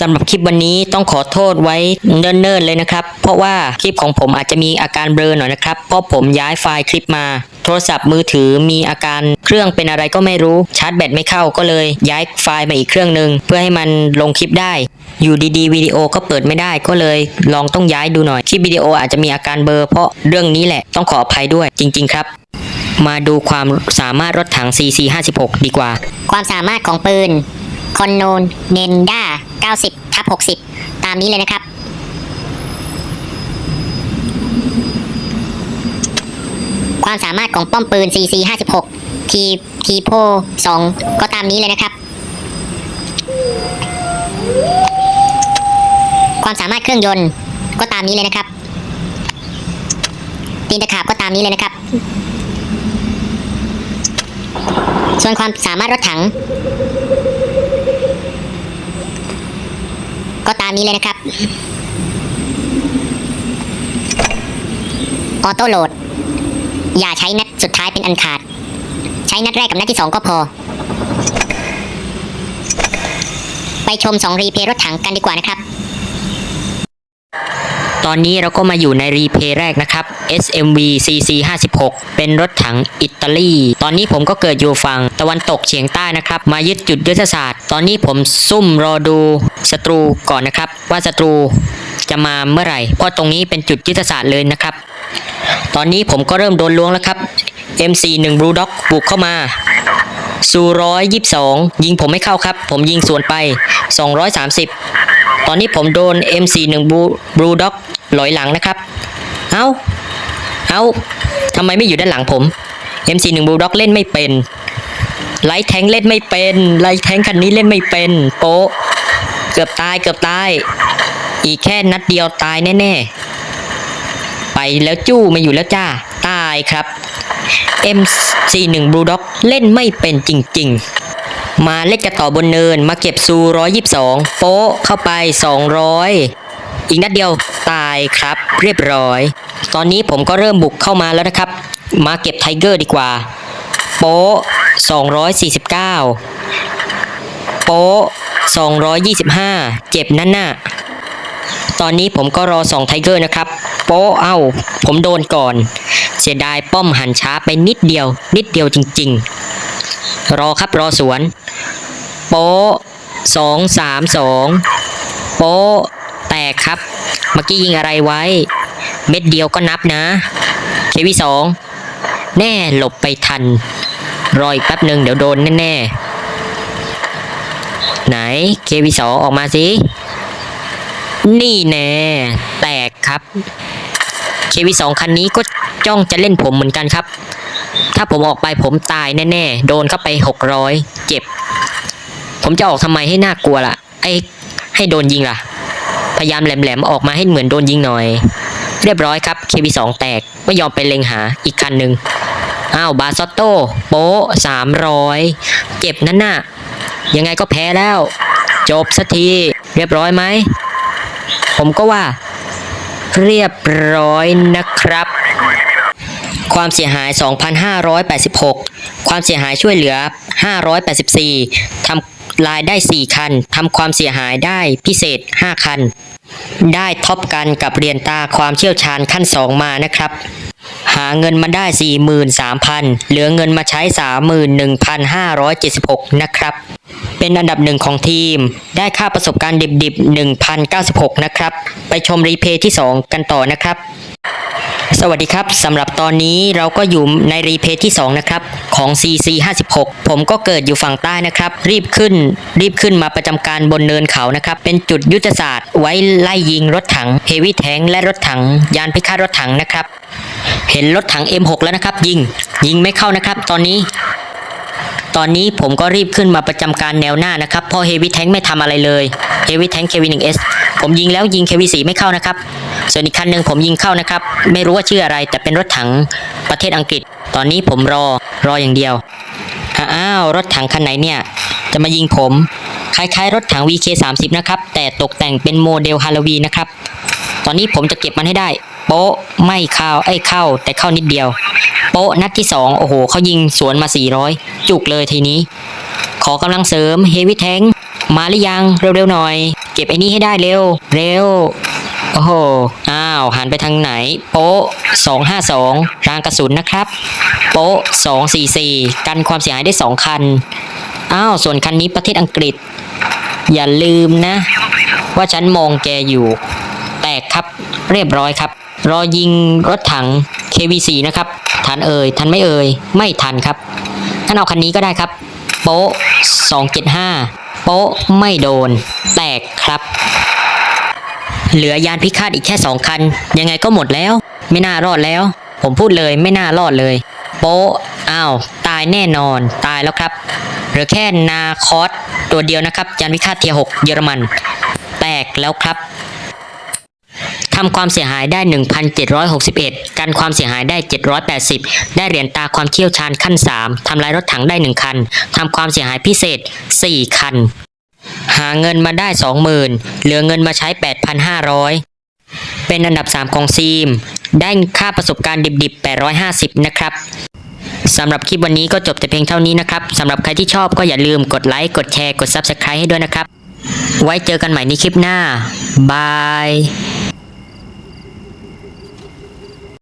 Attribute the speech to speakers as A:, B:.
A: สำหรับคลิปวันนี้ต้องขอโทษไว้เนิ่นๆเลยนะครับ เพราะว่าคลิปของผมอาจจะมีอาการเบลอหน่อยนะครับ เพราะผมย้ายไฟล์คลิปมา โทรศัพท์มือถือมีอาการเครื่องเป็นอะไรก็ไม่รู้ชาร์จแบตไม่เข้าก็เลย ย้ายไฟล์มาอีกเครื่องหนึ่งเพื่อให้มันลงคลิปได้ อยู่ดีๆวิดีโอก็เปิดไม่ได้ก็เลย ลองต้องย้ายดูหน่อยคลิปวิดีโออาจจะมีอาการเบลอเพราะเรื่องนี้แหละต้องขออภัยด้วยจริง ๆ ครับมาดูความสามารถรถถัง CC56 ดีกว่า
B: ความสามารถของปืน คอนโนนเนนด้า90ทับ60 ตามนี้เลยนะครับ ความสามารถของป้อมปืน CC 56ทีทีโพ2ก็ตามนี้เลยนะครับ ความสามารถเครื่องยนต์ก็ตามนี้เลยนะครับตีนตะขาบก็ตามนี้เลยนะครับ ส่วนความสามารถรถถัง ก็ตามนี้เลยนะครับ ออโต้โหลด อย่าใช้นัดสุดท้ายเป็นอันขาด ใช้นัดแรกกับนัดที่สองก็พอ ไปชมสองรีเพย์รถถังกันดีกว่านะครับ
A: ตอนนี้เราก็มาอยู่ในรีเพย์แรกนะครับ SMV CC 56เป็นรถถังอิตาลี ตอนนี้ผมก็เกิดอยู่ฝั่งตะวันตกเฉียงใต้นะครับ มายึดจุดยุทธศาสตร์ ตอนนี้ผมซุ่มรอดูศัตรูก่อนนะครับ ว่าศัตรูจะมาเมื่อไหร่ เพราะตรงนี้เป็นจุดยุทธศาสตร์เลยนะครับ ตอนนี้ผมก็เริ่มโดนล้วงแล้วครับ MC1 Blue Dog บุกเข้ามาสูร้อยยี่สิบสองยิงผมไม่เข้าครับ ผมยิงสวนไป 230 ตอนนี้ผมโดน MC1 Blue Dog ลอยหลังนะครับ เอาเอาทำไมไม่อยู่ด้านหลังผม MC1 Blue Dog เล่นไม่เป็นไลท์แทงเล่นไม่เป็นไลท์แทงคันนี้เล่นไม่เป็น โป๊ะเกือบตายเกือบตาย อีกแค่นัดเดียวตายแน่ๆ ไปแล้วจู้มาอยู่แล้วจ้า ตายครับ MC1 Blue Dog เล่นไม่เป็นจริง ๆ มาเล่นกันต่อบนเนินมาเก็บซู122โป๊ะเข้าไป200อีกนัดเดียวตายครับเรียบร้อย ตอนนี้ผมก็เริ่มบุกเข้ามาแล้วนะครับ มาเก็บไทเกอร์ดีกว่า โป๊ะ249 โป๊ะ225 เจ็บนั่นน่ะตอนนี้ผมก็รอสองไทเกอร์นะครับ โป๊ะเอ้า ผมโดนก่อน เสียดายป้อมหันช้าไปนิดเดียว นิดเดียวจริง ๆ รอครับรอสวน โป๊ะสองสามสองโป๊ะแตกครับเมื่อกี้ยิงอะไรไว้ เม็ดเดียวก็นับนะเควีสองแน่หลบไปทัน รออีกแป๊บหนึ่งเดี๋ยวโดนแน่ๆ ไหนเควีสองออกมาสิ นี่แน่แตกครับเควีสองคันนี้ก็จ้องจะเล่นผมเหมือนกันครับ ถ้าผมออกไปผมตายแน่ๆ โดนเข้าไปหกร้อยเจ็บ ผมจะออกทำไมให้น่ากลัวล่ะ ไอ้ให้โดนยิงล่ะ พยายามแหลมๆออกมาให้เหมือนโดนยิงหน่อย เรียบร้อยครับ KB2 แตกไม่ยอมไปเล็งหาอีกคันหนึ่งอ้าวบาซอตโต้โป๊สามร้อยเจ็บนั่นน่ะ ยังไงก็แพ้แล้ว จบสักที เรียบร้อยไหม ผมก็ว่า เรียบร้อยนะครับ ความเสียหาย 2,586 ความเสียหายช่วยเหลือ 584ทำ ลายได้ 4 คันทำความเสียหายได้พิเศษ 5 คัน ได้ท็อปกันกับเรียนตาความเชี่ยวชาญขั้น 2 มานะครับ หาเงินมาได้ 43,000 เหลือเงินมาใช้ 31,576 นะครับ เป็นอันดับหนึ่งของทีม ได้ค่าประสบการณ์ดิบๆ 1,096 นะครับ ไปชมรีเพย์ที่ 2 กันต่อนะครับ สวัสดีครับสำหรับตอนนี้เราก็อยู่ในรีเพย์ที่ 2 นะครับ ของ CC 56 ผมก็เกิดอยู่ฝั่งใต้นะครับ รีบขึ้น รีบขึ้นมาประจำการบนเนินเขานะครับ เป็นจุดยุทธศาสตร์ไว้ไล่ยิงรถถังเฮวี่แทงและรถถัง ยานพิฆาตรถถังนะครับ เห็นรถถัง M6 แล้วนะครับ ยิงยิงไม่เข้านะครับ ตอนนี้ ตอนนี้ผมก็รีบขึ้นมาประจำการแนวหน้านะครับเพราะเฮวี่แทงไม่ทำอะไรเลยเฮวี่แทง KV1S ผมยิงแล้วยิง KV4 ไม่เข้านะครับ ส่วนอีกคันหนึ่งผมยิงเข้านะครับ ไม่รู้ว่าชื่ออะไร แต่เป็นรถถังประเทศอังกฤษ ตอนนี้ผมรอรออย่างเดียวอ้าวรถถังคันไหนเนี่ย จะมายิงผมคล้ายๆ รถถัง VK30 นะครับแต่ตกแต่งเป็นโมเดลฮาโลวีนนะครับตอนนี้ผมจะเก็บมันให้ได้ โป๊ะไม่เข้าไอ้เข้า แต่เข้านิดเดียว โป๊ะนัดที่สองโอ้โหเขายิงสวนมา 400 จุกเลยทีนี้ ขอกำลังเสริมเฮวิแทงมาหรือยังเร็วๆหน่อย เก็บไอ้นี่ให้ได้เร็ว เร็ว โอ้โห อ้าว หันไปทางไหน โป๊ะ252รางกระสุนนะครับ โป๊ะ244 กันความเสียหายได้ 2 คัน อ้าว ส่วนคันนี้ประเทศอังกฤษ อย่าลืมนะ ว่าฉันมองแกอยู่ แตกครับเรียบร้อยครับ รอยิงรถถัง KV4 นะครับ ทันเอ่ย ทันไม่เอ่ย ไม่ทันครับท่านเอาคันนี้ก็ได้ครับ โป๊ะ275 โป๊ะไม่โดน แตกครับ เหลือยานพิฆาตอีกแค่สองคัน ยังไงก็หมดแล้ว ไม่น่ารอดแล้ว ผมพูดเลยไม่น่ารอดเลย โป๊ะอ้าวตายแน่นอนตายแล้วครับ เหลือแค่นาคอสตัวเดียวนะครับ ยานพิฆาตเทียหกเยอรมัน แตกแล้วครับ ทำความเสียหายได้ 1,761 กันความเสียหายได้ 780 ได้เหรียญตาความเชี่ยวชาญขั้น 3 ทำลายรถถังได้ 1 คัน ทำความเสียหายพิเศษ 4 คัน หาเงินมาได้ 20,000 เหลือเงินมาใช้ 8,500 เป็นอันดับ 3 ของซีม ได้ค่าประสบการณ์ดิบๆ 850 นะครับสำหรับคลิปวันนี้ก็จบแต่เพียงเท่านี้นะครับ สำหรับใครที่ชอบก็อย่าลืมกดไลค์ กดแชร์ กด Subscribe ให้ด้วยนะครับ ไว้เจอกันใหม่ในคลิปหน้า บาย